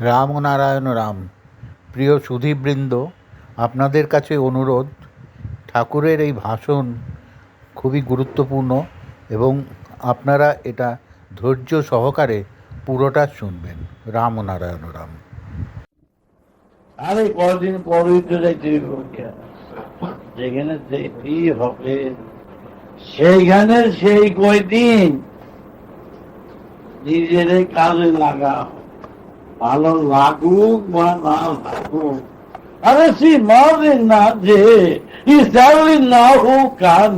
রাম ও নারায়ণ রাম। প্রিয় সুধীবৃন্দ, আপনাদের কাছে অনুরোধ, ঠাকুরের এই ভাষণ খুবই গুরুত্বপূর্ণ এবং আপনারা এটা ধৈর্য সহকারে পুরোটা শুনবেন। রাম ও নারায়ণ রাম। আরে কদিন পরেই তো যেখানে হবে সেইখানে সেই কয়দিন নিজের কাজে লাগা ভালো লাগুক বা না লাগুক। আরে সি মারে না যে ইসালি না হোক কার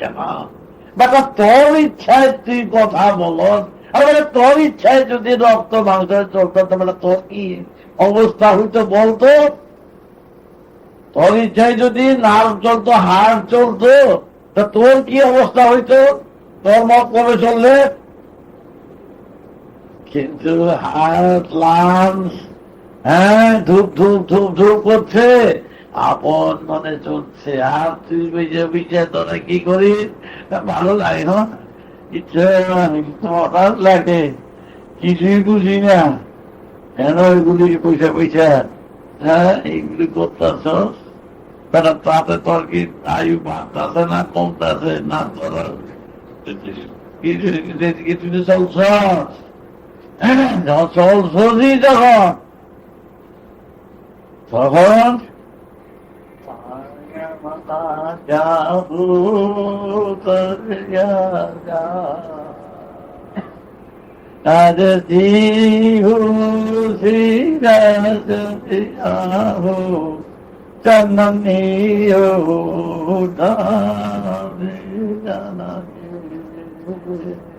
জানা বাবা, তোর ইচ্ছায় তুই কথা বলস। আর বলে তোর ইচ্ছায় যদি রক্ত মাংস চলতো তাহলে তোর কি অবস্থা হইতো বলতো? তোর ইচ্ছায় যদি নার্ভ চলতো হাড় চলতো তা তোর কি অবস্থা হইতো? তোর মত কবে চললে কিন্তু হার্ট লাংস হ্যাঁ ধূপ ধূপ ধূপ ধূপ করছে আপন মনে চলছে আর তুই বেজে তোরা কি করিস ভালো লাগে না ইচ্ছে হঠাৎ লাগে কিছুই বুঝি না কেন এগুলি পয়সা পয়সা হ্যাঁ এইগুলি করতেছ তারা তাতে তোর কি আয়ু বাড়তেছে না কমতেছে না তোর কিছু কিছু চলছ Nasıl daha? Fakat ya bu ya ya Adeti husi adeti ahu Canami yuhu Dami canami yuhu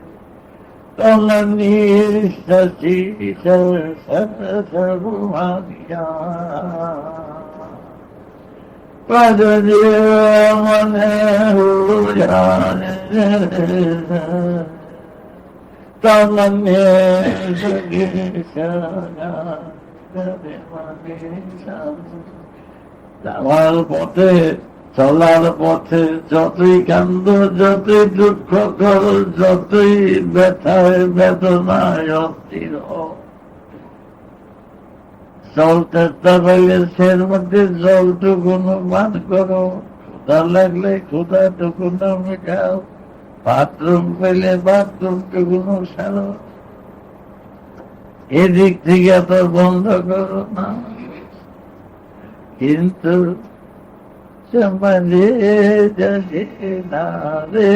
পদদেব মনে তমনে যাওয়ার পথে চলার পথে যতই কান্দ যতই দুঃখ কর যতই ব্যথায় বেদনায় অস্থির। চেষ্টা পাইলে সের মধ্যে জলটুকুনো মান করো। ক্ষুধা লাগলে ক্ষুধা টুকুনো মেটাও বাথরুম পেলে বাথরুম টুকুনো সারো। এদিক থেকে তো বন্ধ করো না। কিন্তু ধারে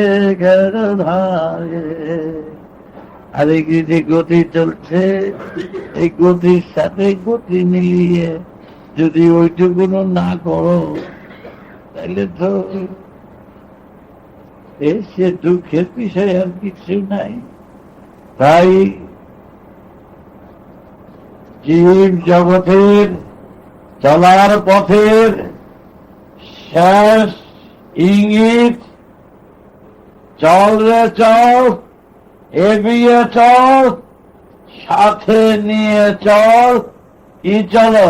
আর এই যে গতি চলছে এই গতির সাথে গতি মিলিয়ে যদি ওইটুকুনো না করো তাহলে তো এসে দুঃখের বিষয় আর কিছু নাই। তাই জীব জগতের, চলার পথের শেষ ইঙ্গিত চল রে চল এগিয়ে চল সাথে নিয়ে চল কি চলো?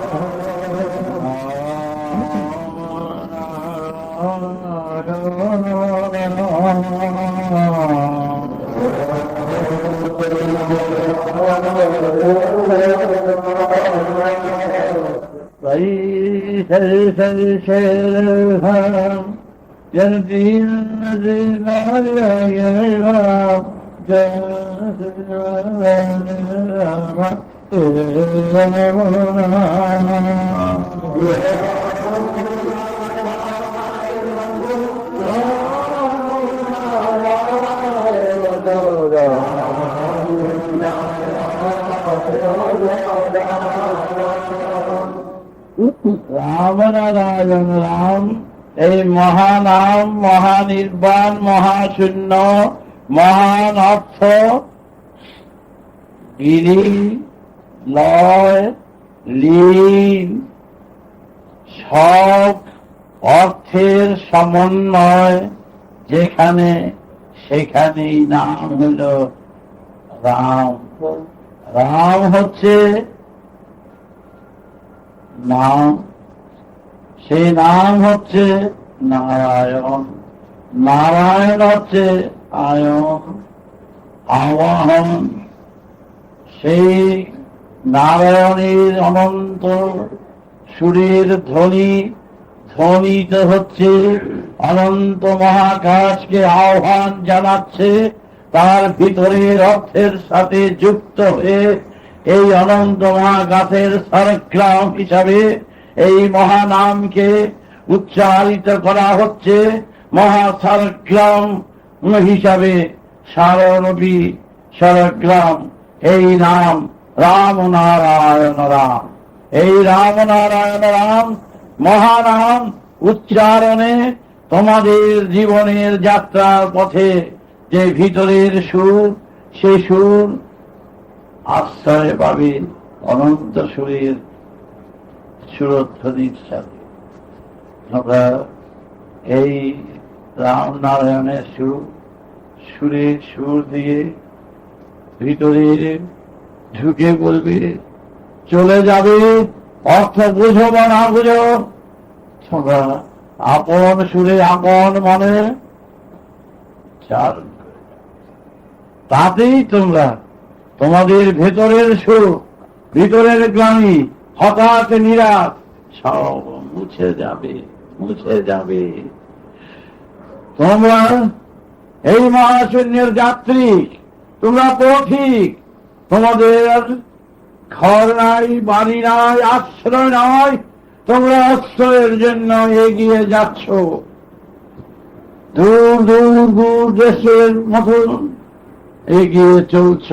ليس الفهم يهدي الذين لا يعلم جنة الرحمة إلا রাম নারায়ণ রাম এই মহানাম মহানির্বাণ, মহাশূন্য, মহান অর্থ। গিরি লয় লীন, সব অর্থের সমন্বয়, যেখানে সেখানেই নাম হল রাম। রাম হচ্ছে নাম, সেই নাম হচ্ছে নারায়ণ। নারায়ণ হচ্ছে আয়ন, আবাহন। সেই নারায়ণের অনন্ত সুরের ধ্বনি, ধ্বনিত হচ্ছে, অনন্ত মহাকাশকে আহ্বান জানাচ্ছে, তার ভিতরের অর্থের সাথে যুক্ত হয়ে এই অনন্ত মহাকাশের সরগ্রাম হিসাবে এই মহানামকে উচ্চারিত করা হচ্ছে মহাসরগ্রাম হিসাবে। সারনবী সরগ্রাম এই নাম রাম নারায়ণ রাম। এই রাম নারায়ণ রাম মহানাম উচ্চারণে তোমাদের জীবনের যাত্রার পথে যে ভিতরের সুর, সে সুর আশ্রয় পাবে অনন্ত সুরের সুরধ্বনির সাথে। আমরা এই রাম নারায়ণের সুর সুরে সুর দিয়ে ভিতরে ঢুকে পড়বে চলে যাবে, অর্থ বুঝো বা না বুঝো, তোমরা আপন সুরে আপন মনে চাল তাতেই তোমরা তোমাদের ভেতরের সুর, ভিতরের গ্লানি হঠাৎ নিরাশ, সব মুছে যাবে মুছে যাবে। তোমরা এই মহাশূন্যের যাত্রী, তোমরা পথিক তোমাদের ঘর নাই, বাড়ি নাই, আশ্রয় নাই, তোমরা আশ্রয়ের জন্য এগিয়ে যাচ্ছ। দূর দূর দূর দেশের মতন এগিয়ে চলছ।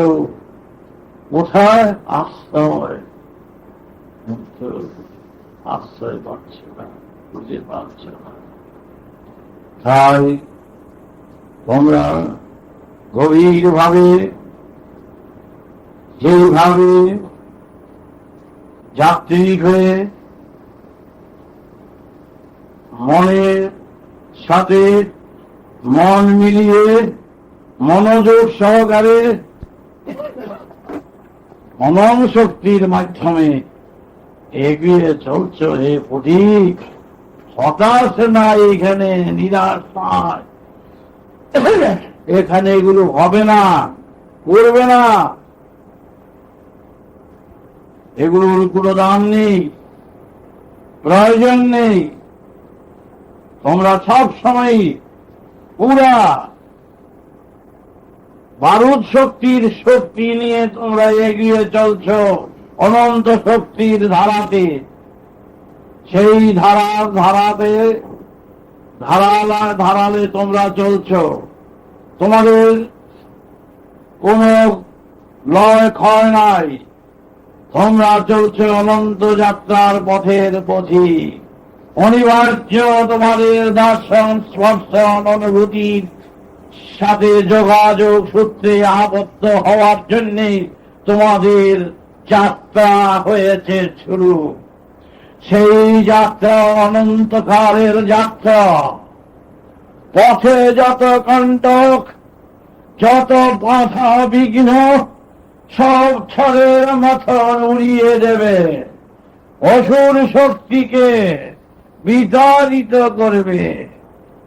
কোথায়? আশ্রয়। আশ্রয় পাচ্ছে না, খুঁজে পাচ্ছ না। তাই তোমরা গভীরভাবে যেভাবে যাত্রী হয়ে মনের সাথে মন মিলিয়ে মনোযোগ সহকারে মনন শক্তির মাধ্যমে এগিয়ে চলছ হে প্রতীক হতাশ না এখানে নিরাশ এখানে এগুলো হবে না, করবে না। এগুলোর কোনো দাম নেই, প্রয়োজন নেই। তোমরা সব সময় পুরা বারুদ শক্তির শক্তি নিয়ে তোমরা এগিয়ে চলছ, অনন্ত শক্তির ধারাতে। সেই ধারার ধারাতে, ধারালা, ধারালে তোমরা চলছ। তোমাদের কোন লয়, ক্ষয় নাই। তোমরা চলছ অনন্ত যাত্রার পথের পথি। অনিবার্য তোমাদের দর্শন স্পর্শন অনুভূতির সাথে যোগাযোগ সূত্রে আবদ্ধ হওয়ার জন্যে তোমাদের যাত্রা হয়েছে শুরু। সেই যাত্রা অনন্তকালের যাত্রা। পথে যত কণ্টক, যত বাধা বিঘ্ন, সব ছড়ের মতন উড়িয়ে দেবে। অসুর শক্তিকে বিতাড়িত করবে।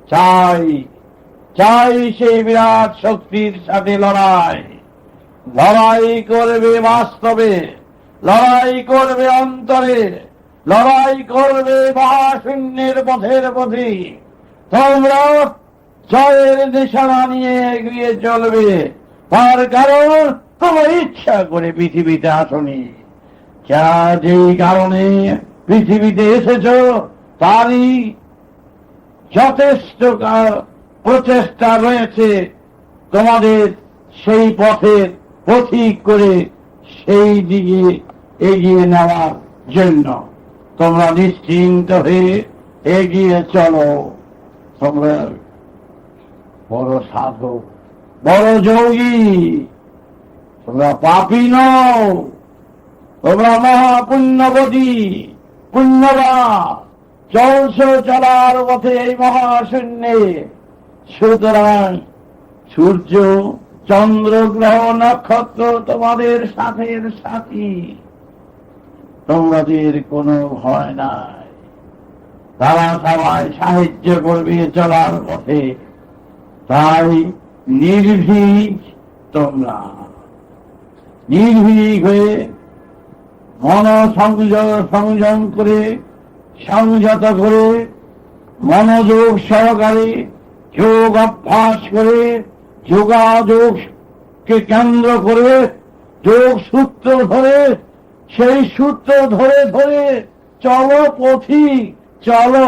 চাই চাই সেই বিরাট শক্তির সাথে লড়াই। লড়াই করবে বাস্তবে, লড়াই করবে অন্তরে, লড়াই করবে মহাশূন্যের পথের পথে। তোমরা জয়ের নিশানা নিয়ে এগিয়ে চলবে, তার কারণ তোমার ইচ্ছা করে পৃথিবীতে আসনি। যা যেই কারণে পৃথিবীতে এসেছ, তারই যথেষ্ট প্রচেষ্টা রয়েছে তোমাদের সেই পথের পথিক করে সেই দিকে এগিয়ে নেওয়ার জন্য। তোমরা নিশ্চিন্ত হয়ে এগিয়ে চলো। তোমরা বড় সাধু বড় যোগী, তোমরা পাপি নও। তোমরা মহাপুণ্যবতী পুণ্যবা চলছ চলার পথে এই মহাশূন্যে। সুতরাং সূর্য, চন্দ্র, গ্রহ, নক্ষত্র তোমাদের সাথের সাথী। তোমাদের কোনো ভয় নাই। তারা সবাই সাহায্য করবে চলার পথে। তাই নির্ভীক তোমরা। নির্ভীক হয়ে মন সংযম সংযম করে, সংযত করে, মনোযোগ সহকারে যোগ অভ্যাস করে যোগাযোগকে কেন্দ্র করে, যোগ সূত্র ধরে, সেই সূত্র ধরে ধরে চলো পথি, চলো,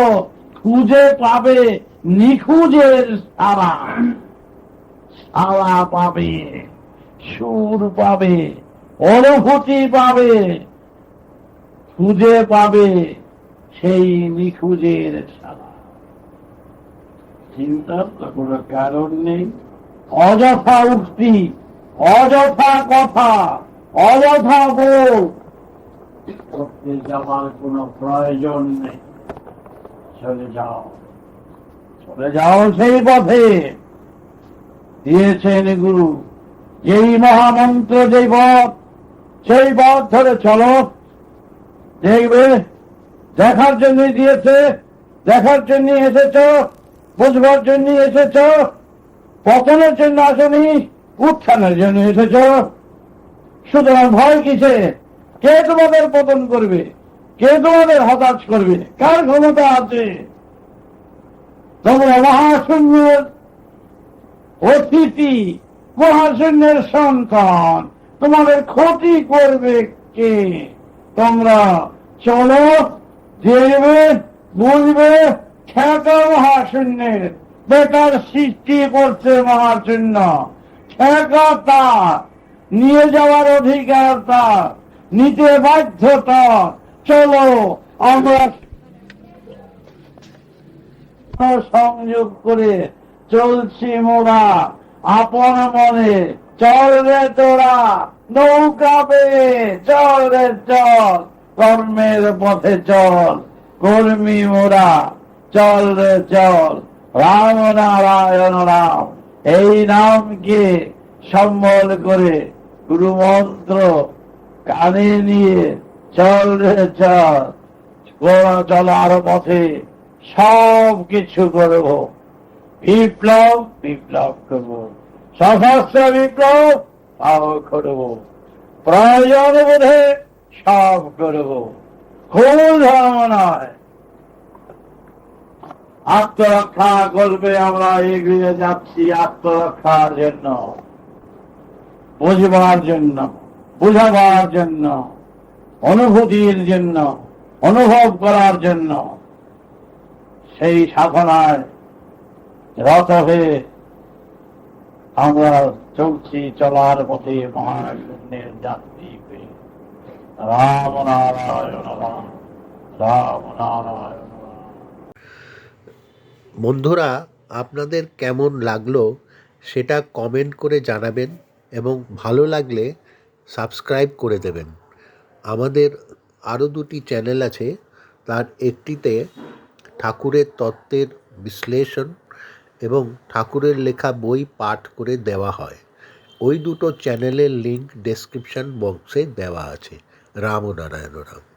খুঁজে পাবে নিখুঁজের সারা। সারা পাবে, সুর পাবে, অনুভূতি পাবে, খুঁজে পাবে সেই নিখুঁজের সারা। চিন্তার তো কোনো কারণ নেই। অযথা উক্তি, অযথা কথা, অযথা বল করতে যাওয়ার কোনো প্রয়োজন নেই। চলে যাও। চলে যাও সেই পথে। দিয়েছেন গুরু, যেই মহামন্ত্র, যেই পথ, সেই পথ ধরে চলো। দেখবে, দেখার জন্য দিয়েছে, দেখার জন্য এসেছ। বুঝবার জন্য এসেছ? পতনের জন্য আসনি, উত্থানের জন্য এসেছ। সুতরাং ভয় কিসে? কে তোমাদের পতন করবে? কে তোমাদের হতাশ করবে? কার ক্ষমতা আছে? তোমরা মহাশূন্যের অতিথি, মহাশূন্যের সন্তান। তোমাদের ক্ষতি করবে কে? তোমরা চলো দেখবে বুঝবে ঠেকা মহাশূন্যের বেকার সৃষ্টি করছে মহাশূন্য ঠেকা তার, নিয়ে যাওয়ার অধিকার তার, নিতে বাধ্যতা চলো আমরা সংযোগ করে চলছি মোরা। আপন মনে, চল রে তোরা, নৌকা পেয়ে চল রে চল, কর্মের পথে চল। কর্মী মোরা। চল রে চল। রাম নারায়ণ রাম। এই নামকে সম্বল করে গুরু মন্ত্র কানে নিয়ে চল রে চল। চলার পথে সব কিছু করব। বিপ্লব বিপ্লব করব। সশস্ত্র বিপ্লব, তাও করব। প্রয়োজন বোধে সব করব। খুব ধর্ম নয়। আত্মরক্ষা করবে আমরা এগিয়ে যাচ্ছি আত্মরক্ষার জন্য। বুঝবার জন্য, বুঝাবার জন্য, অনুভূতির জন্য, অনুভব করার জন্য সেই সাধনায় রত হয়ে আমরা চলছি চলার পথে মহাশূন্যের যাত্রী রাম নারায়ণ রাম নারায়ণ। বন্ধুরা, আপনাদের কেমন লাগল সেটা কমেন্ট করে জানাবেন এবং ভালো লাগলে সাবস্ক্রাইব করে দেবেন। আমাদের আরও দুটি চ্যানেল আছে, তার একটিতে ঠাকুরের তত্ত্বের বিশ্লেষণ এবং ঠাকুরের লেখা বই পাঠ করে দেওয়া হয়। ওই দুটো চ্যানেলের লিংক ডেসক্রিপশন বক্সে দেওয়া আছে। রাম নারায়ণ রাম